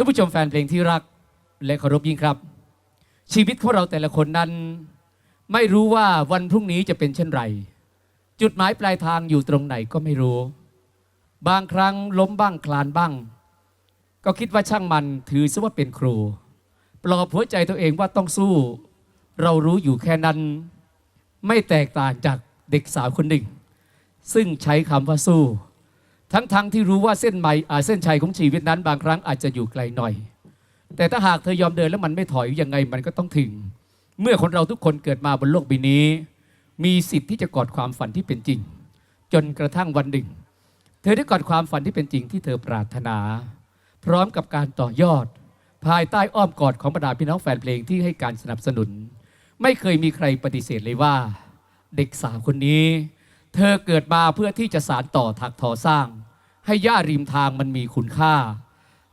ท่านผู้ชมแฟนเพลงที่รักและเคารพยิ่งครับ ชีวิตของเราแต่ละคนนั้น ไม่รู้ว่าวันพรุ่งนี้จะเป็นเช่นไร จุดหมายปลายทางอยู่ตรงไหนก็ไม่รู้ บางครั้งล้มบ้างคลานบ้าง ก็คิดว่าช่างมันถือซะว่าเป็นครู ปลอบหัวใจตัวเองว่าต้องสู้ เรารู้อยู่แค่นั้น ไม่แตกต่างจากเด็กสาวคนหนึ่ง ซึ่งใช้คำว่าสู้ ทั้งๆทที่รู้ว่าเส้นไมอ่าเส้นชัยของชีวิตนั้นบางครั้งอาจจะอยู่ไกลหน่อย แต่ถ้าหากเธอยอมเดินแล้วมันไม่ถอยยังไงมันก็ต้องถึง เมื่อคนเราทุกคนเกิดมาบนโลกใบนี้ มีสิทธิ์ที่จะกอดความฝันที่เป็นจริง จนกระทั่งวันหนึ่ง เธอได้กอดความฝันที่เป็นจริงที่เธอปรารถนา พร้อมกับการต่อยอด ภายใต้อ้อมกอดของบรรดาพี่น้องแฟนเพลงที่ให้การสนับสนุน ไม่เคยมีใครปฏิเสธเลยว่า เด็กสาวคนนี้ เธอเกิดมาเพื่อที่จะสารต่อถักทอสร้าง ให้ย่าริมทางมันมีคุณค่า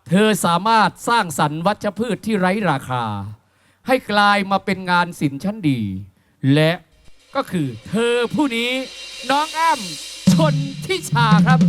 เธอสามารถสร้างสรรค์วัชพืชที่ไร้ราคา ให้กลายมาเป็นงานศิลป์ชั้นดี และก็คือเธอผู้นี้น้องอ้ำชนทิชาครับ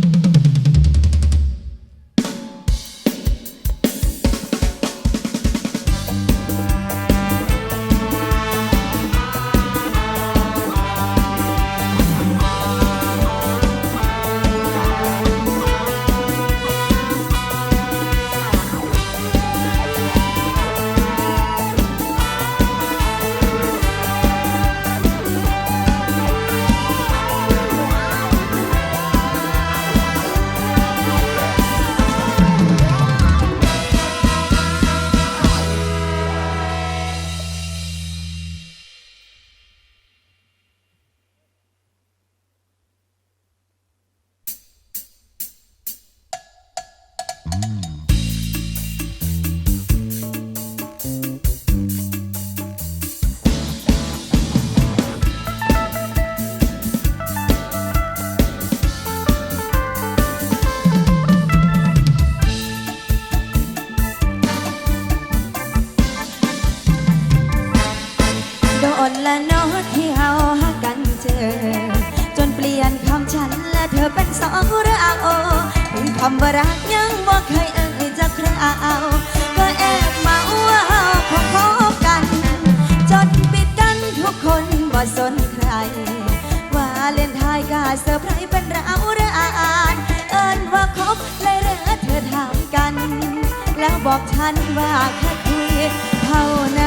บอกฉันว่าแค่คุยเท่านั้น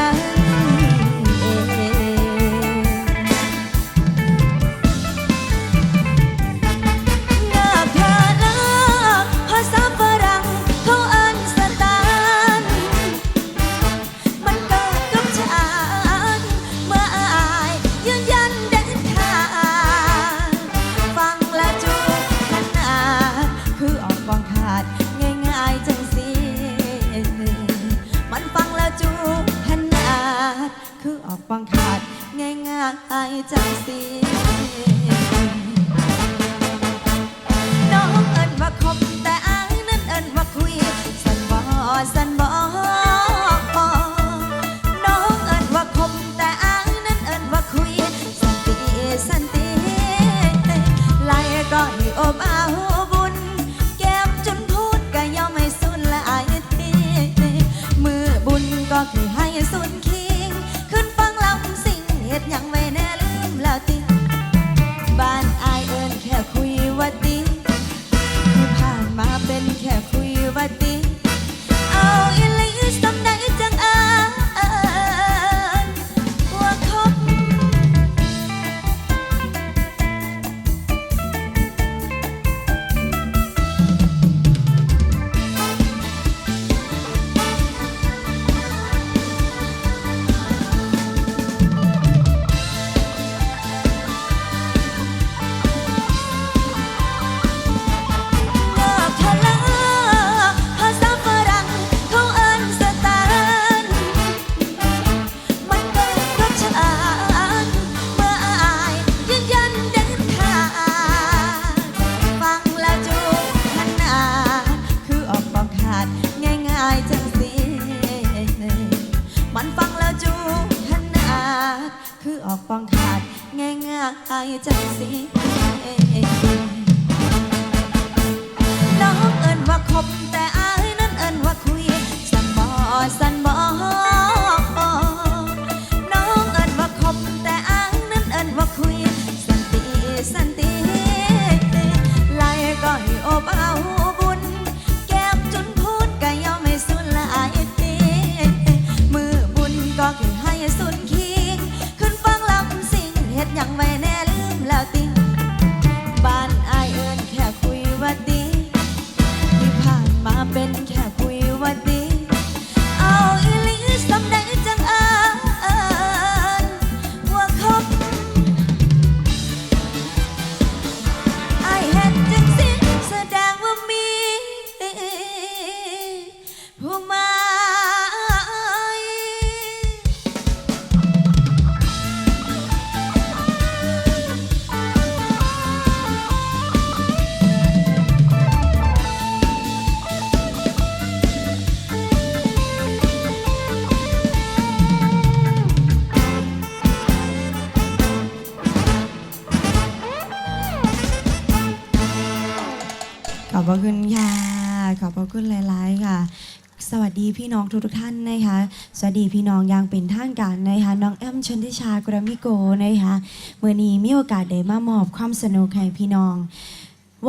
พี่น้องทุกๆท่านนะคะสวัสดีพี่น้องอย่างเป็นทางการนะคะน้องแอมชนทิชากรามิโกนะคะเมื่อนี้มีโอกาสได้มามอบความสนุกให้พี่น้อง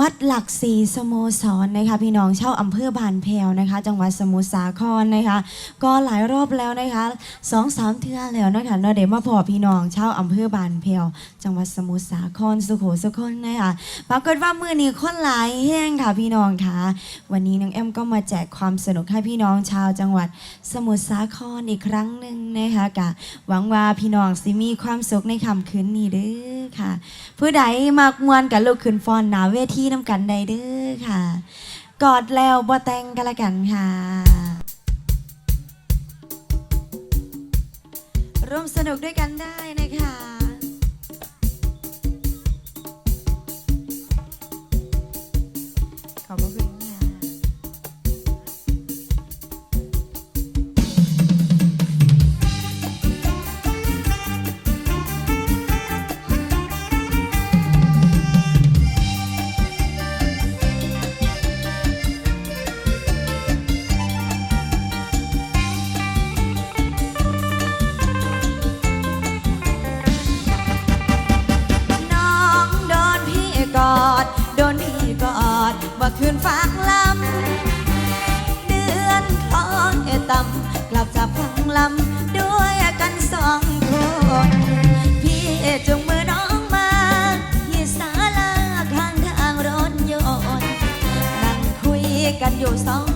วัดหลักสีสโมสรนะคะพี่น้องเช่าอำเภอบานแพวนะคะ จังหวัดสมุทรสาครนะคะ ก็หลายรอบแล้วนะคะสองสามเทื่อแล้วนะคะเราได้มาพอพี่น้องเช่าอำเภอบานแพวจังหวัดสมุทรสาครสุโขสุคนนะคะปรากฏว่ามือนี้คนหลายแห้งค่ะพี่น้องค่ะ วันนี้น้องแอมก็มาแจกความสนุกให้พี่น้องชาวจังหวัดสมุทรสาครอีกครั้งหนึ่งนะคะกะหวังว่าพี่น้องสิมีความสุขในค่ำคืนนี้เด้อค่ะ ผู้ใดมักมวนกับลูกขึ้นฟอนหนาเวทีที่น้ำกันใดเด้อค่ะ กอดแล้วบ่แต่งกันละกันค่ะ ร่วมสนุกด้วยกันได้นะคะขอบคุณ นฝากลำ เดือนคล้องเอต่ำกลับจากฟังลำด้วยกันสองคน พี่จงมือน้องมาที่ศาลาข้างทางรถยนต์นั่งคุยกันอยู่สอง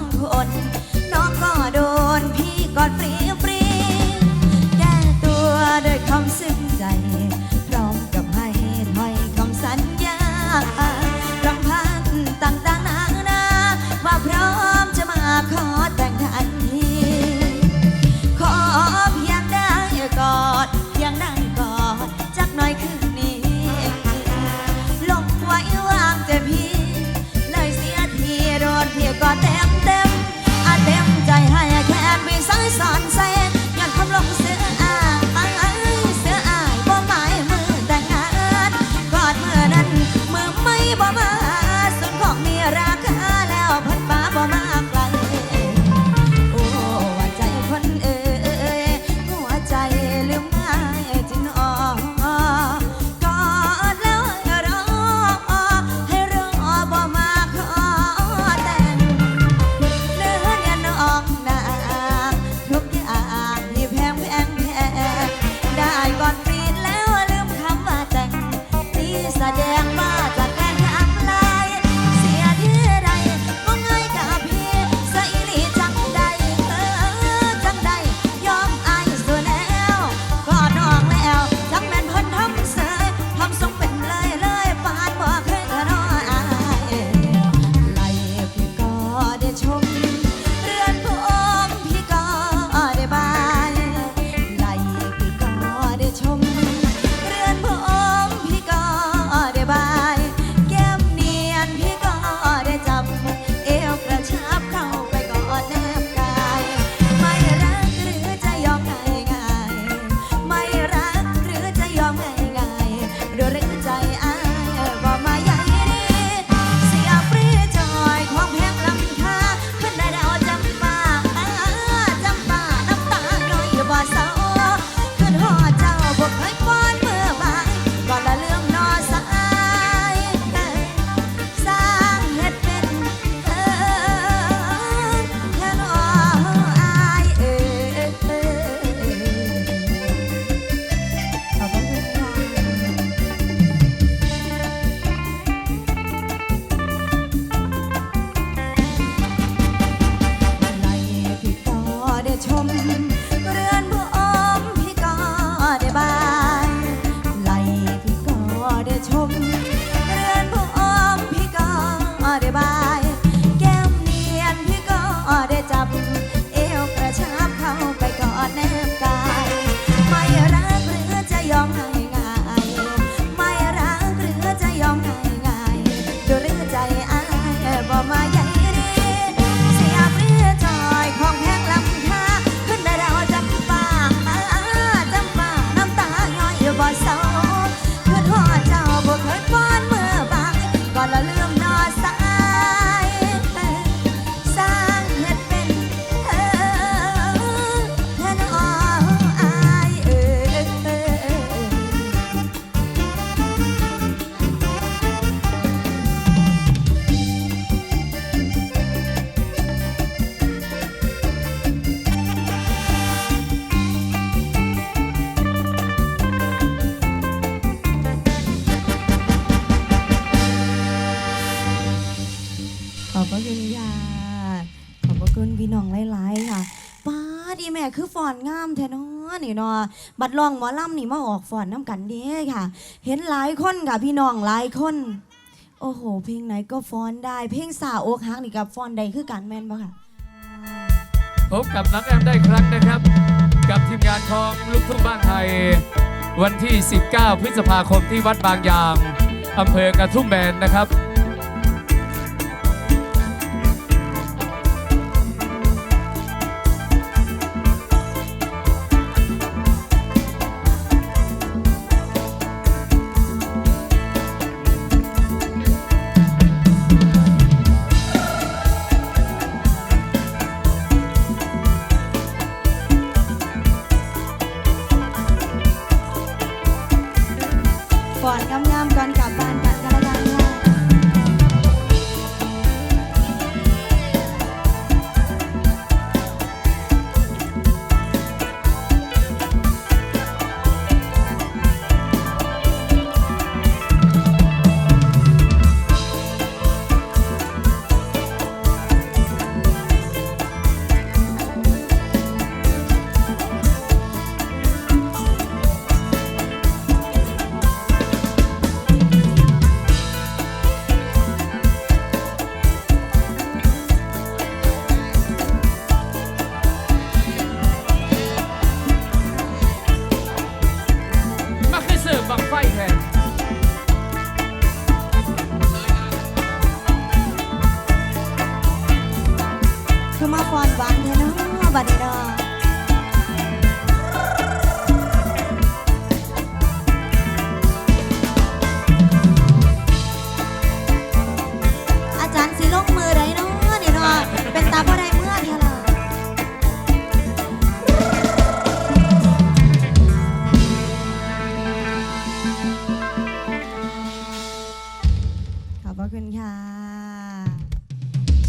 อนงามแท้นาะนี่เนาะบัดลองหมอลำนี่มาออกฟอนน้ำกันเด้ค่ะ เห็นหลายคนค่ะพี่น้องหลายคน โอ้โห เพลงไหนก็ฟ้อนได้ เพลงสาวอกหักนี่กับฟ้อนใดคือกันแม่นปะค่ะ พบกับน้องแอมได้ครั้งนะครับ กับทีมงานของลูกทุ่งบ้านไทย วันที่ 19 พฤษภาคมที่วัดบางยางอำเภอกระทุ่มแบนนะครับ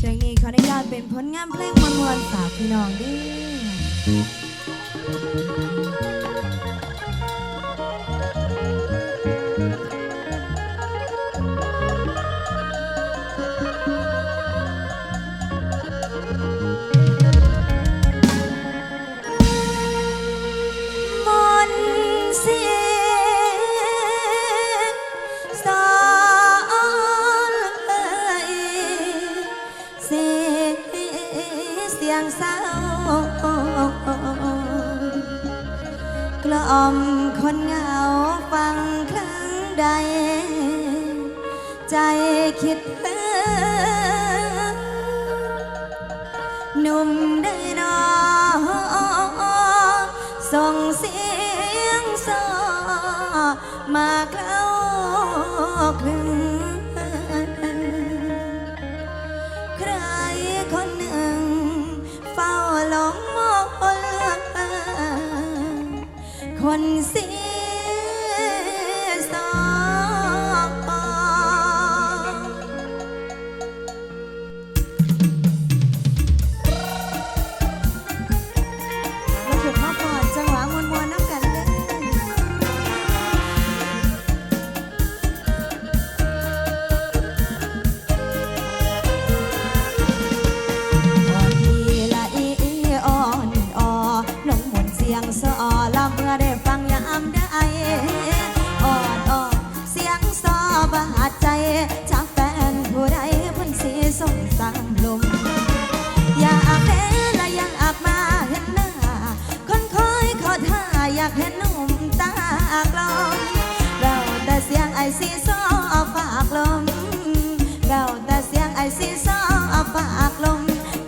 ช่วงนี้ขออนุญาตเป็นผลงานเพลงมวลๆฝากพี่น้องด้วย อมคนเหงาฟังครั้งใด ใจคิดถึงหนุ่มได้นอส่งเสียงสอมาเข้าคลึง คนเสีย สียงไอซีซอฝากลมเราแต่เสียงไอซีซอฝากลม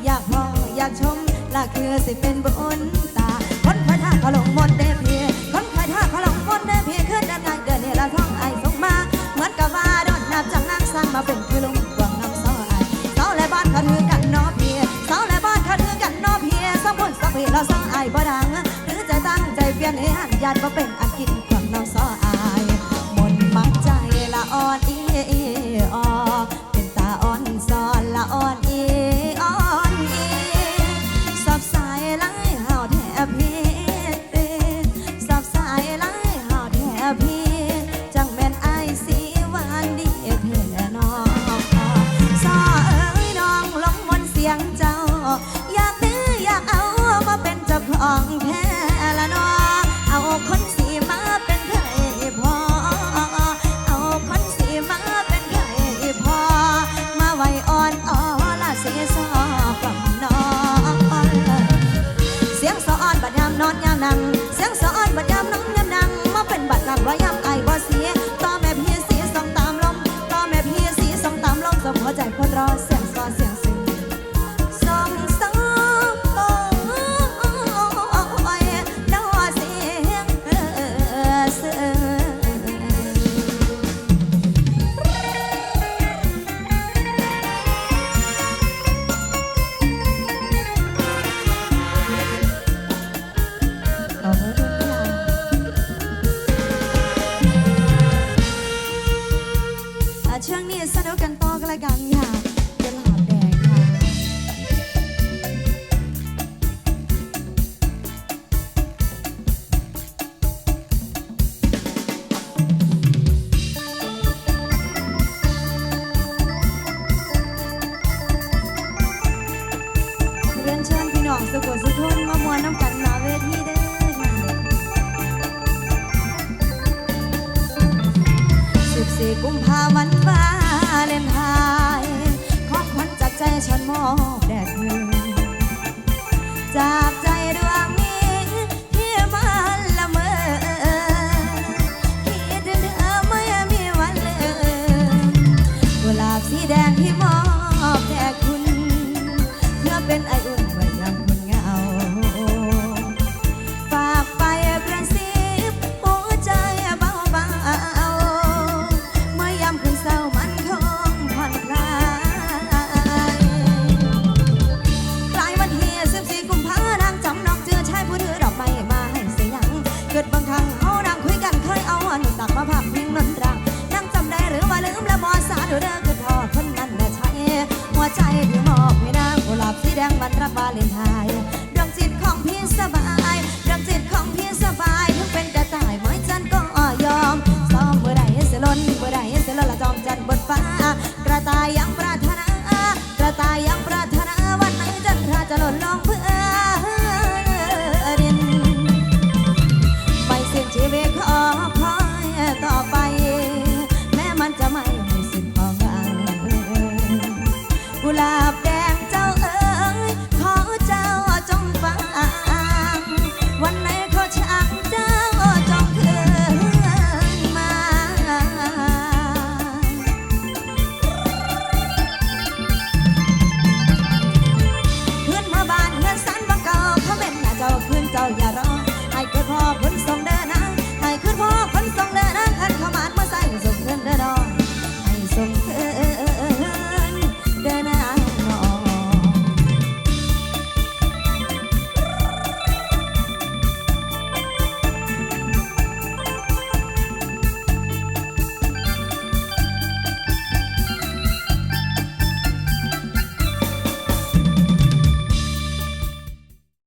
อยากพออยากชมละคือสิเป็นบุญตา คนคอยท่าเขาลงมนเดเพียคนคอยท่าเขาลงมนเดเพียขึ้นด้านในเดือนนี้ละท้องไอส่งมา เหมือนกับว่าโดนนับจากนางสร้างมาเป็นคือลุงกวางน้ำซอไอเสาและบ้านเขาถือกันนอเพียเสาและบ้านเขาถือกันนอเพียสมบุญสมพีเราสร้างไอบ่ดังหรือจะตั้งใจเปลี่ยนให้หันยานมาเป็นอัน